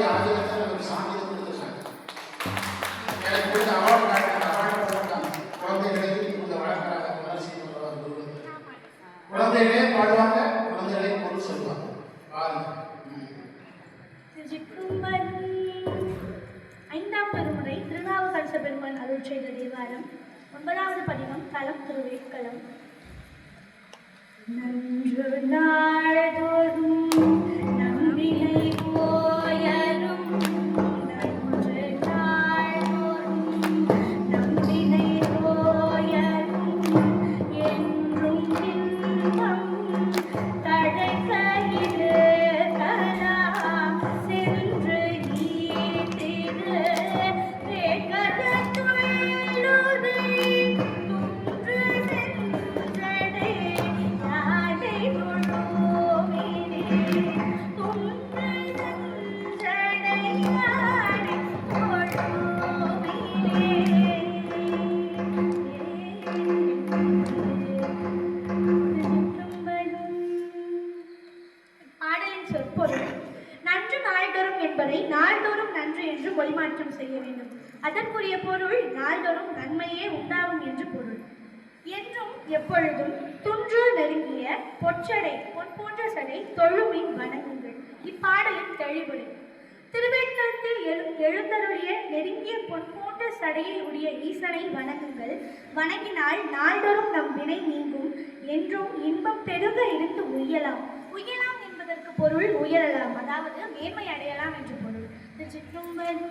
அவருடைய ஆதரவை நமக்கு சாமி கொடுத்துருக்காங்க. எனக்கு ஒன்பதாவது பதிகம் களம் திருவேற்களம் நன்று நான் சொற்பொருள். நன்று நாள்தோறும் என்பதை நாள்தோறும் நன்று என்று மொழிமாற்றம் செய்ய வேண்டும். அதற்குரிய பொருள் நாள்தோறும் நன்மையே உண்டாகும் என்று பொருள். என்றும் எப்பொழுதும் துன்று நெருங்கிய பொற்றடை பொன் போன்ற சடை தொழுமின் வணங்குங்கள். இப்பாடலின் தெளிவுரை திருவேட்களத்தில் எழு எழுந்தருடைய நெருங்கிய பொன் போன்ற சடையை உடைய ஈசனை வணங்குங்கள். வணங்கினால் நாள்தோறும் நம் வினை நீங்கும் என்றும் இன்பம் பெருக இருந்து உய்யலாம். பொருள் உயரலாம் அதாவது மேன்மை அடையலாம் என்று பொருள். திருச்சிற்றம்பலம்